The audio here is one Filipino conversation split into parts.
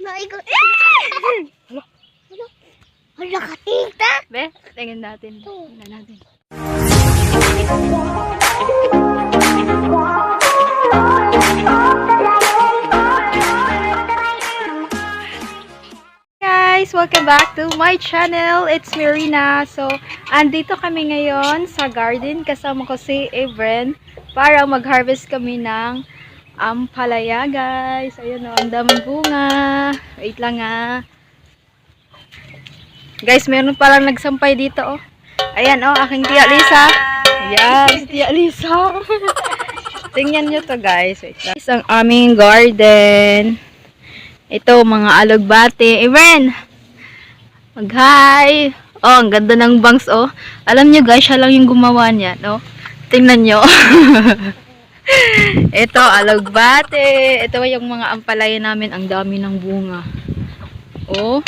Naigot. Hala. Hala. Hala ka, tita. Be, tingnan natin. Tingnan natin. guys! Welcome back to my channel. It's Marina. So, andito kami ngayon sa garden. Kasama ko si Evren para mag-harvest kami ng ampalaya, guys. Ayun o, ang daming bunga. Wait lang ah. Guys, meron palang nagsampay dito oh. Ayan oh, aking tia Lisa. Ayan, si tia Lisa. Tingnan nyo to guys. Wait lang. Isang aming garden. Ito, mga alugbate. Evren! Mag-hi! Oh, ang ganda ng bangs, oh. Alam nyo, guys, siya lang yung gumawa niya, no? Tingnan nyo. Ito, alugbate. Ito yung mga ampalaya namin. Ang dami ng bunga. Oh.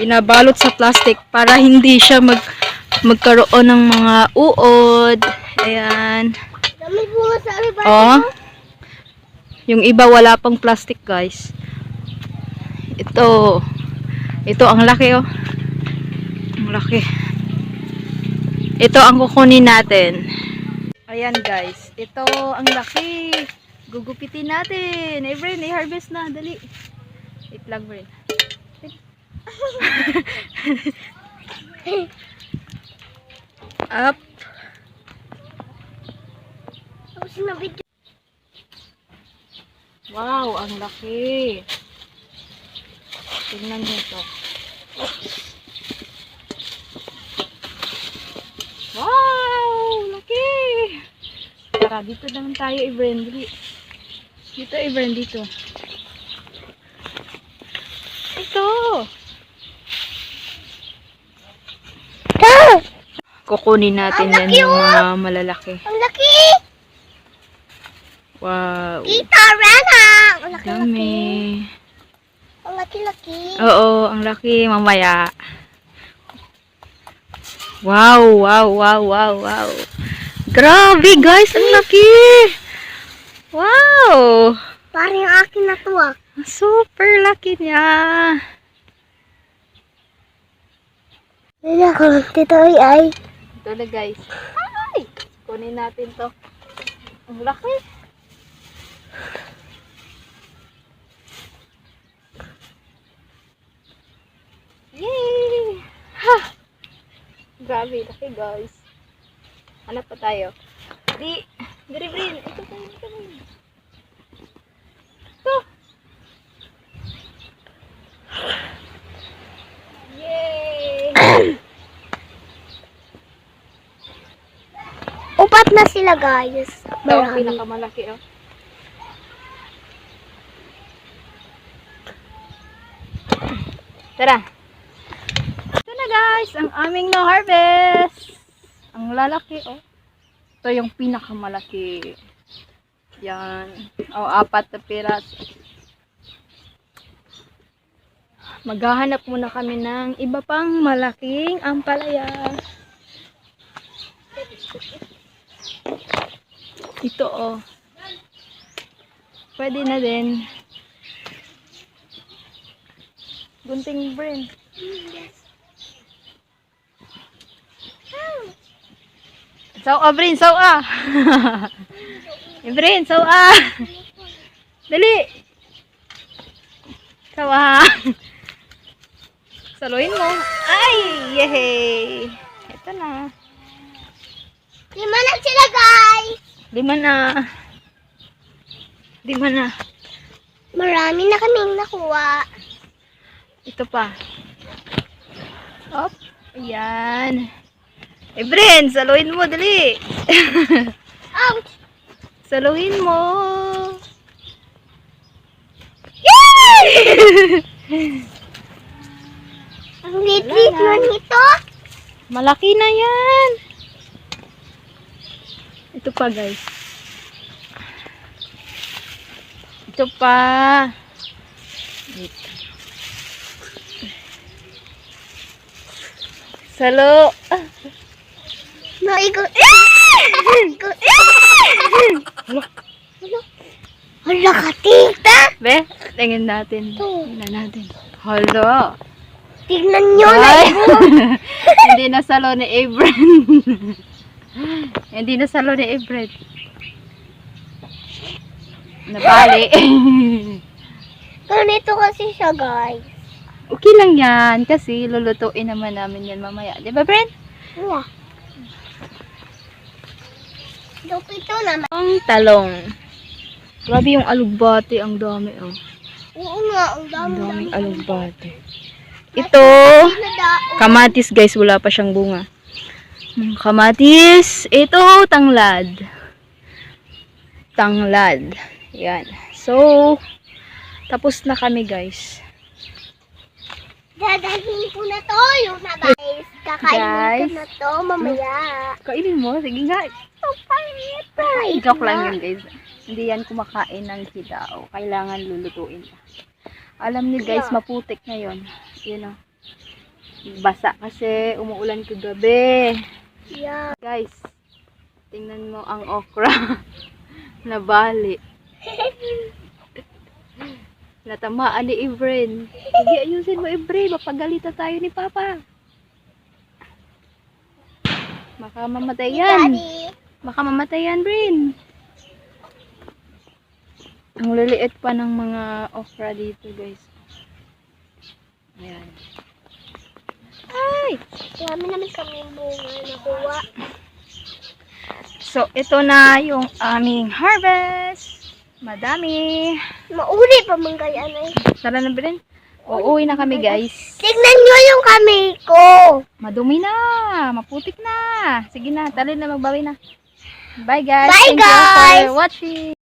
Pinabalot sa plastic para hindi siya mag magkaroon ng mga uod. Ayan. Dami bunga sa ariba. Oh. Yung iba wala pang plastic, guys. Ito. Ito ang laki, oh. Ang laki. Ito ang kukunin natin. Ayan, guys. Ito ang laki. Gugupitin natin. Eh, Bren, i-harvest na. Dali. Lang, Bren. Up. Wow, ang laki. Tingnan niyo ito. Wow, laki. Tara, dito naman tayo, Ibren. Dali. Dito, Ibren, dito. Ito. Ah! Kukunin natin Ang yan laki, yung oh. mga malalaki. Ang laki. Wow. Tita Rana. Ang laki-laki. Dami. Ang laki-laki. Oo, ang laki mamaya. Wow, wow, wow, wow, wow. Grabe guys, ang laki. Wow. Parang akin na to ah. Super laki niya. Hindi ako tito ay ay. Ito na guys. Ay! Kunin natin to. Ang laki. Yay! Ha! Grabe, laki guys. Hanap pa tayo. Di, Dari Brin, ito tayo, ito tayo. Ito. Yay! Upat na sila guys. Ito Marami. pinakamalaki, oh. Tara. Ito na guys, ang aming na-harvest. Ang lalaki, oh. Ito yung pinakamalaki. Yan. O, apat na piras. Maghahanap muna kami ng iba pang malaking ampalaya. Ito oh. Pwede na din. Gunting brain. Saw ah, brain, saw ah. brain, saw ah. Dali. Saw ah. Saluhin mo. Ay, yehey. Ito na. Lima na sila guys. Lima na. Lima na. Marami na kaming nakuha. Ito pa. Op. Ayan. Eh, Bren, saluhin mo, dali. Ouch! Saluhin mo. Yay! Ang liit-liit na nito. Malaki na yan. Ito pa, guys. Ito pa. Wait. Salo. Naigot. Naigot. Hala. Hala. Hala ka, tita. Be, tingin natin. Tingnan natin. Hala. Tignan nyo na. Ay! Hindi na salo ni Abren. Hindi na salo ni Abren. Nabali. Ganito kasi siya, guys. okay lang yan. Kasi lulutuin naman namin yan mamaya. Di ba, Bren? Yeah. Lupito naman. Ang talong. Grabe yung alugbate. Ang dami, oh. Oo nga, ang Ang dami daming alugbate. Ito, kamatis guys. Wala pa siyang bunga. Mm, Kamatis. Ito, tanglad. Tanglad. Yan. So, tapos na kami guys. Dadalhin ko na to, yung na guys. Kakainin Guys. ko na to mamaya. Kainin mo. Sige nga. Pangit. Kainin Joke lang yun guys. Hindi yan kumakain ng hidaw. Kailangan lulutuin. Alam niyo guys, maputik ngayon. Yun o. Basa kasi umuulan kagabi. Yeah. Guys, tingnan mo ang okra. Nabali. Natamaan ni Ibren. Sige, ayusin mo Ibren. Mapagalitan tayo ni Papa. Baka mamatay yan. Daddy. Baka mamatay yan, Brin. Ang liliit pa ng mga okra dito, guys. Ayan. Ay! Marami naman kami bunga nakuha. So, ito na yung aming harvest. Madami. Mauri pa man kaya na Tara na, Brin. Uuwi na kami, guys. Tignan nyo yung kamay ko. Madumi na. Maputik na. Sige na, tali na, magbawi na. Bye, guys. Bye, Thank you guys. for watching.